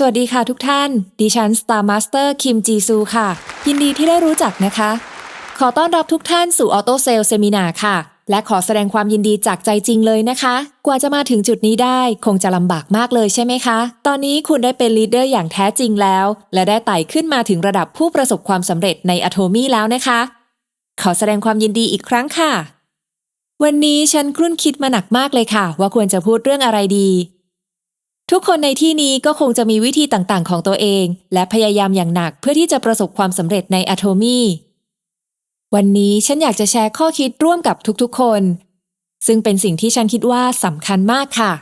สวัสดีค่ะทุกท่าน ดิฉัน Star Master คิมจีซูค่ะ ยินดีที่ได้รู้จักนะคะ ขอต้อนรับทุกท่านสู่ออโตเซลเซมินาค่ะ และขอแสดงความยินดีจากใจจริงเลยนะคะ กว่าจะมาถึงจุดนี้ได้คงจะลำบากมากเลยใช่ไหมคะ ตอนนี้คุณได้เป็นลีดเดอร์อย่างแท้จริงแล้ว และได้ไต่ขึ้นมาถึงระดับผู้ประสบความสำเร็จในอะโทมี่แล้วนะคะ ขอแสดงความยินดีอีกครั้งค่ะ วันนี้ฉันครุ่นคิดมาหนักมากเลยค่ะ ว่าควรจะพูดเรื่องอะไรดี ทุกคนในที่นี้ก็คงจะมีวิธีต่างๆ ของตัวเอง และพยายามอย่างหนักเพื่อที่จะประสบความสำเร็จในอะโทมี่วันนี้ฉันอยากจะแชร์ข้อคิดร่วมกับทุกๆ คน ซึ่งเป็นสิ่งที่ฉันคิดว่าสำคัญมากค่ะ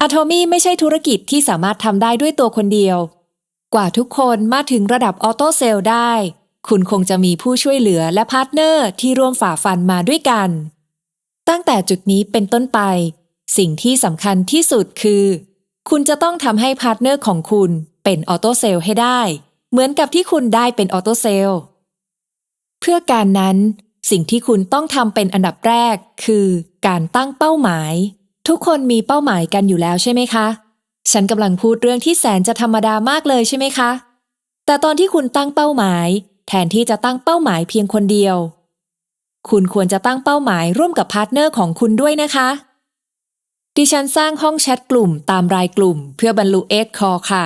อะโทมี่ไม่ใช่ธุรกิจที่สามารถทำได้ด้วยตัวคนเดียว กว่าทุกคนมาถึงระดับออโต้เซลล์ได้ คุณคงจะมีผู้ช่วยเหลือและพาร์ทเนอร์ที่ร่วมฝ่าฟันมาด้วยกัน ตั้งแต่จุดนี้เป็นต้นไป สิ่งที่สำคัญที่สุดคือ คุณจะต้องทำให้พาร์ทเนอร์ของคุณเป็นออโต้เซลล์ให้ได้ เหมือนกับที่คุณได้เป็นออโต้เซลล์เพื่อการนั้น สิ่งที่คุณต้องทำเป็นอันดับแรก คือการตั้งเป้าหมาย ทุกคนมีเป้าหมายกันอยู่แล้วใช่ไหมคะ ฉันกำลังพูดเรื่องที่แสนจะธรรมดามากเลยใช่ไหมคะ แต่ตอนที่คุณตั้งเป้าหมาย แทนที่จะตั้งเป้าหมายเพียงคนเดียว คุณควรจะตั้งเป้าหมายร่วมกับพาร์ทเนอร์ของคุณด้วยนะคะ ดิฉันสร้างห้องแชทกลุ่มตามรายกลุ่ม เพื่อบรรลุเอ็กคอค่ะ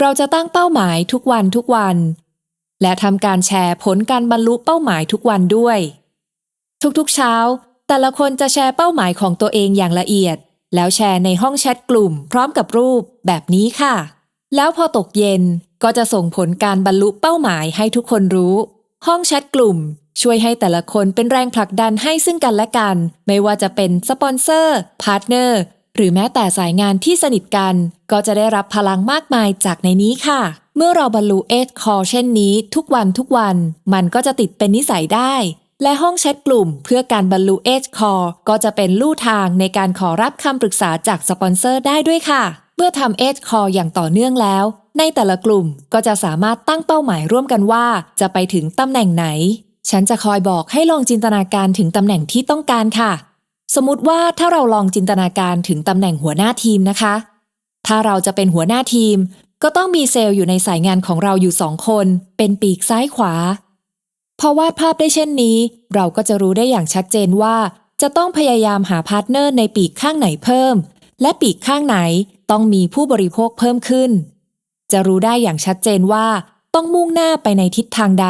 เราจะตั้งเป้าหมายทุกวันทุกวัน และทำการแชร์ผลการบรรลุเป้าหมายทุกวันด้วย ทุกๆเช้า แต่ละคนจะแชร์เป้าหมายของตัวเองอย่างละเอียด แล้วแชร์ในห้องแชทกลุ่ม พร้อมกับรูปแบบนี้ค่ะ แล้วพอตกเย็นก็จะส่งผลการบรรลุเป้าหมายให้ทุกคนรู้ ห้องแชทกลุ่ม ช่วยให้แต่ละคนเป็นแรงผลักดันให้ซึ่งกันและกัน ไม่ว่าจะเป็นสปอนเซอร์ พาร์ทเนอร์ หรือแม้แต่สายงานที่สนิทกัน ก็จะได้รับพลังมากมายจากในนี้ค่ะ เมื่อเราบรรลุเอทคอเช่นนี้ทุกวันทุกวัน มันก็จะติดเป็นนิสัยได้ และห้องแชทกลุ่มเพื่อการบรรลุเอทคอก็จะเป็นลู่ทางในการขอรับคำปรึกษาจากสปอนเซอร์ได้ด้วยค่ะ เมื่อทำเอทคออย่างต่อเนื่องแล้วในแต่ละกลุ่มก็จะสามารถตั้งเป้าหมายร่วมกันว่า จะไปถึงตำแหน่งไหน ฉันจะคอยบอกให้ลองจินตนาการถึงตำแหน่งที่ต้องการค่ะ สมมติว่าถ้าเราลองจินตนาการถึงตำแหน่งหัวหน้าทีมนะคะ ถ้าเราจะเป็นหัวหน้าทีม ก็ต้องมีเซลล์อยู่ในสายงานของเราอยู่สองคน เป็นปีกซ้ายขวา พอวาดภาพได้เช่นนี้ เราก็จะรู้ได้อย่างชัดเจนว่า จะต้องพยายามหาพาร์ทเนอร์ในปีกข้างไหนเพิ่ม และปีกข้างไหนต้องมีผู้บริโภคเพิ่มขึ้น จะรู้ได้อย่างชัดเจนว่า ต้องมุ่งหน้าไปในทิศทางใด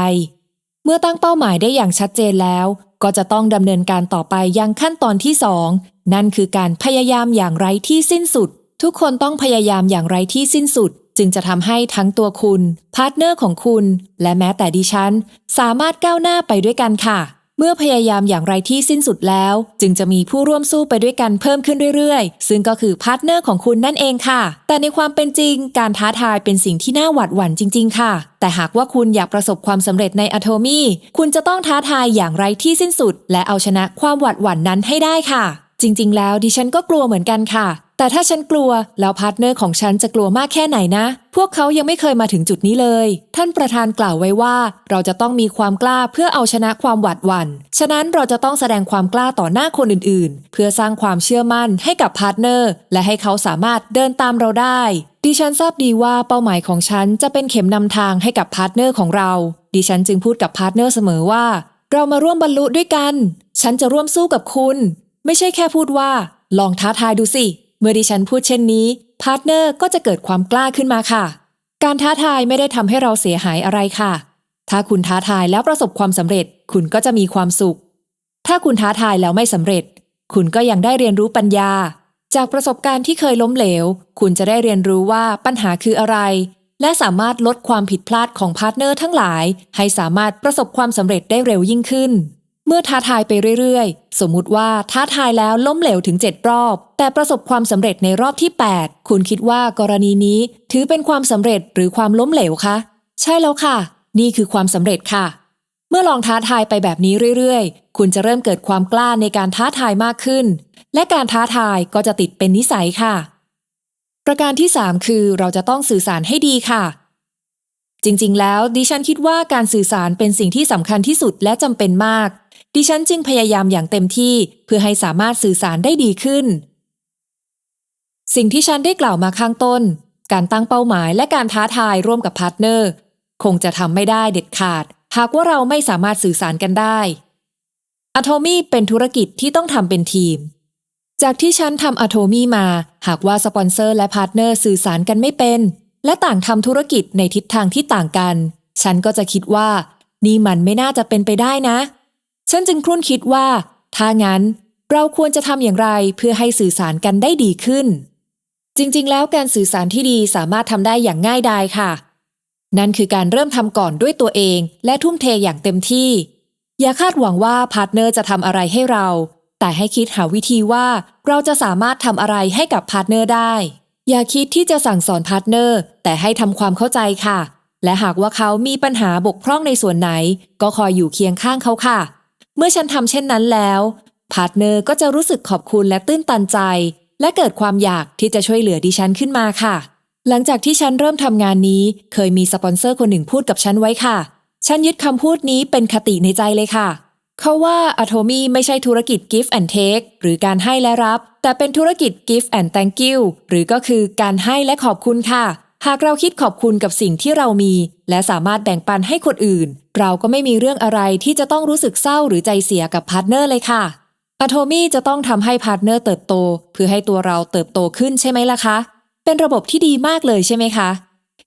มื่อตั้งเป้าหมายได้อย่างชัดเจนแล้ว ก็จะต้องดำเนินการต่อไปยังขั้นตอนที่สองนั่นคือการพยายามอย่างไร้ที่สิ้นสุด ทุกคนต้องพยายามอย่างไร้ที่สิ้นสุด จึงจะทำให้ทั้งตัวคุณ พาร์ทเนอร์ของคุณ และแม้แต่ดิฉัน สามารถก้าวหน้าไปด้วยกันค่ะ เมื่อพยายามอย่างไรที่สิ้นสุดแล้ว จึงจะมีผู้ร่วมสู้ไปด้วยกันเพิ่มขึ้นเรื่อยๆ ซึ่งก็คือพาร์ทเนอร์ของคุณนั่นเองค่ะ แต่ในความเป็นจริง การท้าทายเป็นสิ่งที่น่าหวาดหวั่นจริง ๆ ค่ะ แต่หากว่าคุณอยากประสบความสำเร็จในอะโทมี่คุณจะต้องท้าทายอย่างไรที่สิ้นสุด และเอาชนะความหวาดหวั่นนั้นให้ได้ค่ะ จริง ๆ แล้วดิฉันก็กลัวเหมือนกันค่ะ แต่ถ้าฉันกลัวแล้วพาร์ทเนอร์ของฉันจะกลัวมากแค่ไหนนะ พวกเขายังไม่เคยมาถึงจุดนี้เลย ท่านประธานกล่าวไว้ว่า เราจะต้องมีความกล้าเพื่อเอาชนะความหวาดหวัน่น ฉะนั้นเราจะต้องแสดงความกล้าต่อหน้าคนอื่นๆ เพื่อสร้างความเชื่อมั่นให้กับพาร์ทเนอร์ และให้เขาสามารถเดินตามเราได้ ดิฉันทราบดีว่าเป้าหมายของฉันจะเป็นเข็มนำทางให้กับพาร์ทเนอร์ของเรา ดิฉันจึงพูดกับพาร์ทเนอร์เสมอว่า เรามาร่วมบรรลุด้วยกัน ฉันจะร่วมสู้กับคุณ ไม่ใช่แค่พูดว่า ลองท้าทายดูสิ เมื่อดิฉันพูดเช่นนี้ พาร์ทเนอร์ก็จะเกิดความกล้าขึ้นมาค่ะ การท้าทายไม่ได้ทำให้เราเสียหายอะไรค่ะ ถ้าคุณท้าทายแล้วประสบความสำเร็จ คุณก็จะมีความสุข ถ้าคุณท้าทายแล้วไม่สำเร็จ คุณก็ยังได้เรียนรู้ปัญญา จากประสบการณ์ที่เคยล้มเหลว คุณจะได้เรียนรู้ว่าปัญหาคืออะไร และสามารถลดความผิดพลาดของพาร์ทเนอร์ทั้งหลาย ให้สามารถประสบความสำเร็จได้เร็วยิ่งขึ้น เมื่อท้าทายไปเรื่อยๆ สมมุติว่าท้าทายแล้วล้มเหลวถึง 7 รอบ แต่ประสบความสำเร็จในรอบที่ 8 คุณคิดว่ากรณีนี้ถือเป็นความสำเร็จหรือความล้มเหลวคะ ใช่แล้วค่ะ นี่คือความสำเร็จค่ะ เมื่อลองท้าทายไปแบบนี้เรื่อยๆ คุณจะเริ่มเกิดความกล้าในการท้าทายมากขึ้น และการท้าทายก็จะติดเป็นนิสัยค่ะ ประการที่ 3 คือเราจะต้องสื่อสารให้ดีค่ะ จริงๆ แล้วดิฉันคิดว่าการสื่อสารเป็นสิ่งที่สำคัญที่สุดและจำเป็นมาก ดิฉันจึงพยายามอย่างเต็มที่เพื่อให้สามารถสื่อสารได้ดีขึ้น สิ่งที่ฉันได้กล่าวมาข้างต้น การตั้งเป้าหมายและการท้าทายร่วมกับพาร์ทเนอร์ คงจะทำไม่ได้เด็ดขาด หากว่าเราไม่สามารถสื่อสารกันได้อะโทมี่เป็นธุรกิจที่ต้องทำเป็นทีม จากที่ฉันทำอะโทมี่มา หากว่าสปอนเซอร์และพาร์ทเนอร์สื่อสารกันไม่เป็น และต่างทำธุรกิจในทิศทางที่ต่างกัน ฉันก็จะคิดว่า นี่มันไม่น่าจะเป็นไปได้นะ ฉันจึงครุ่นคิดว่า ถ้างั้นเราควรจะทำอย่างไรเพื่อให้สื่อสารกันได้ดีขึ้น จริงๆ แล้วการสื่อสารที่ดีสามารถทำได้อย่างง่ายดายค่ะ นั่นคือการเริ่มทำก่อนด้วยตัวเองและทุ่มเทอย่างเต็มที่ อย่าคาดหวังว่าพาร์ทเนอร์จะทำอะไรให้เรา แต่ให้คิดหาวิธีว่าเราจะสามารถทำอะไรให้กับพาร์ทเนอร์ได้ อย่าคิดที่จะสั่งสอนพาร์ทเนอร์ แต่ให้ทำความเข้าใจค่ะ และหากว่าเขามีปัญหาบกพร่องในส่วนไหน ก็คอยอยู่เคียงข้างเขาค่ะ เมื่อฉันทำเช่นนั้นแล้วพาร์ทเนอร์ก็จะรู้สึกขอบคุณและตื้นตันใจ และเกิดความอยากที่จะช่วยเหลือดิฉันขึ้นมาค่ะ หลังจากที่ฉันเริ่มทำงานนี้ เคยมีสปอนเซอร์คนหนึ่งพูดกับฉันไว้ค่ะ ฉันยึดคำพูดนี้เป็นคติในใจเลยค่ะ เขาว่า Atomy ไม่ใช่ธุรกิจ give and take หรือการให้และรับ แต่เป็นธุรกิจ give and thank you หรือก็คือการให้และขอบคุณค่ะ หากเราคิดขอบคุณกับสิ่งที่เรามี และสามารถแบ่งปันให้คนอื่น เราก็ไม่มีเรื่องอะไรที่จะต้องรู้สึกเศร้าหรือใจเสียกับพาร์ทเนอร์เลยค่ะอะโทมี่จะต้องทำให้พาร์ทเนอร์เติบโต เพื่อให้ตัวเราเติบโตขึ้นใช่ไหมล่ะคะ เป็นระบบที่ดีมากเลยใช่ไหมคะ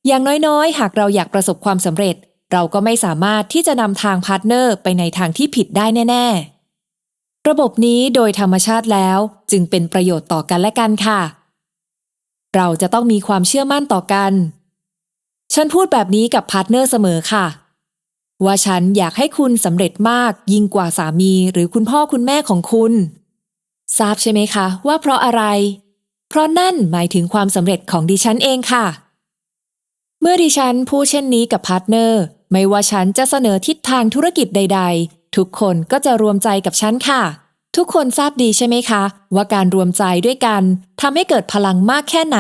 อย่างน้อยๆ หากเราอยากประสบความสำเร็จ เราก็ไม่สามารถที่จะนำทางพาร์ทเนอร์ไปในทางที่ผิดได้แน่ ๆ ระบบนี้โดยธรรมชาติแล้วจึงเป็นประโยชน์ต่อกันและกันค่ะ เราจะต้องมีความเชื่อมั่นต่อกัน ฉันพูดแบบนี้กับพาร์ทเนอร์เสมอค่ะ ว่าฉันอยากให้คุณสำเร็จมากยิ่งกว่าสามีหรือคุณพ่อคุณแม่ของคุณ ทราบใช่ไหมคะว่าเพราะอะไร เพราะนั่นหมายถึงความสำเร็จของดิฉันเองค่ะเมื่อดิฉันพูดเช่นนี้กับพาร์ทเนอร์ ไม่ว่าฉันจะเสนอทิศทางธุรกิจใด ๆ ทุกคนก็จะรวมใจกับฉันค่ะ ทุกคนทราบดีใช่ไหมคะ ว่าการรวมใจด้วยกันทำให้เกิดพลังมากแค่ไหน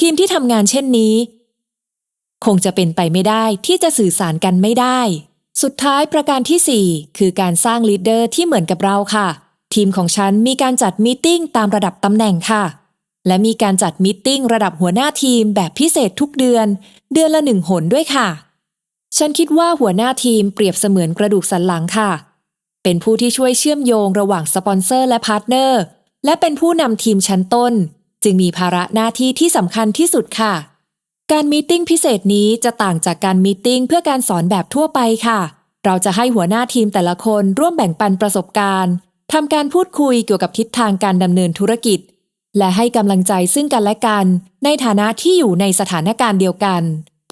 ทีมที่ทำงานเช่นนี้ คงจะเป็นไปไม่ได้ที่จะสื่อสารกันไม่ได้ สุดท้ายประการที่ 4 คือการสร้างลีดเดอร์ที่เหมือนกับเราค่ะ ทีมของฉันมีการจัดมีติ้งตามระดับตำแหน่งค่ะและมีการจัดมีติ้งระดับหัวหน้าทีมแบบพิเศษทุกเดือน เดือนละหนึ่งหนด้วยค่ะ ฉันคิดว่าหัวหน้าทีมเปรียบเสมือนกระดูกสันหลังค่ะ เป็นผู้ที่ช่วยเชื่อมโยงระหว่างสปอนเซอร์และพาร์ทเนอร์ และเป็นผู้นำทีมชั้นต้น จึงมีภาระหน้าที่ที่สำคัญที่สุดค่ะ การมีติ้งพิเศษนี้จะต่างจากการมีติ้งเพื่อการสอนแบบทั่วไปค่ะ เราจะให้หัวหน้าทีมแต่ละคนร่วมแบ่งปันประสบการณ์ทำการพูดคุยเกี่ยวกับทิศทางการดำเนินธุรกิจ และให้กำลังใจซึ่งกันและกัน ในฐานะที่อยู่ในสถานการณ์เดียวกัน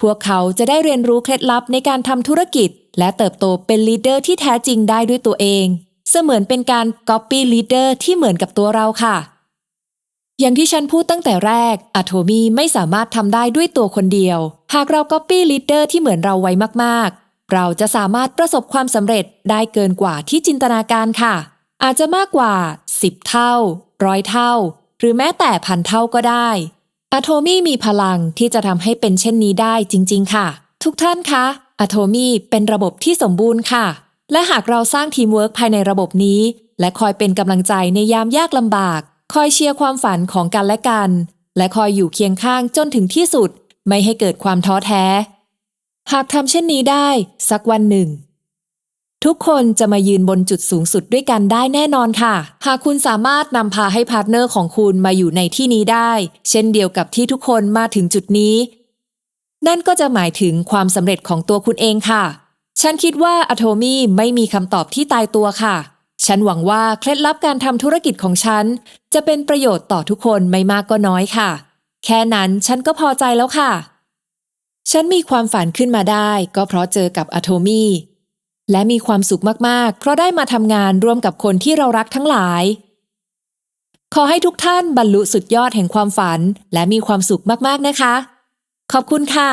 พวกเขาจะได้เรียนรู้เคล็ดลับในการทำธุรกิจ และเติบโตเป็นลีดเดอร์ที่แท้จริงได้ด้วยตัวเอง เสมือนเป็นการ Copy Leader ที่เหมือนกับตัวเราค่ะ อย่างที่ฉันพูดตั้งแต่แรกอะโทมีไม่สามารถทำได้ด้วยตัวคนเดียว หากเราก๊อปปี้ลีดเดอร์ที่เหมือนเราไว้มาก ๆ เราจะสามารถประสบความสำเร็จได้เกินกว่าที่จินตนาการค่ะ อาจจะมากกว่า 10 เท่าร้อยเท่า หรือแม้แต่พันเท่าก็ได้ อะโทมี่มีพลังที่จะทำให้เป็นเช่นนี้ได้จริง ๆ ค่ะ ทุกท่านคะอะโทมี่เป็นระบบที่สมบูรณ์ค่ะ และหากเราสร้างทีมเวิร์กภายในระบบนี้ และคอยเป็นกำลังใจในยามยากลำบาก คอยเชียร์ความฝันของกันและกัน และคอยอยู่เคียงข้างจนถึงที่สุด ไม่ให้เกิดความท้อแท้ หากทำเช่นนี้ได้ สักวันหนึ่ง ทุกคนจะมายืนบนจุดสูงสุดด้วยกันได้แน่นอนค่ะ หากคุณสามารถนำพาให้พาร์ทเนอร์ของคุณมาอยู่ในที่นี้ได้ เช่นเดียวกับที่ทุกคนมาถึงจุดนี้ นั่นก็จะหมายถึงความสำเร็จของตัวคุณเองค่ะ ฉันคิดว่าอะโทมี่ไม่มีคำตอบที่ตายตัวค่ะ ฉันหวังว่าเคล็ดลับการทำธุรกิจของฉัน จะเป็นประโยชน์ต่อทุกคนไม่มากก็น้อยค่ะ แค่นั้นฉันก็พอใจแล้วค่ะ ฉันมีความฝันขึ้นมาได้ ก็เพราะเจอกับอะโทมี่ และมีความสุขมากๆ เพราะได้มาทำงานร่วมกับคนที่เรารักทั้งหลาย ขอให้ทุกท่านบรรลุสุดยอดแห่งความฝัน และมีความสุขมากๆนะคะ ขอบคุณค่ะ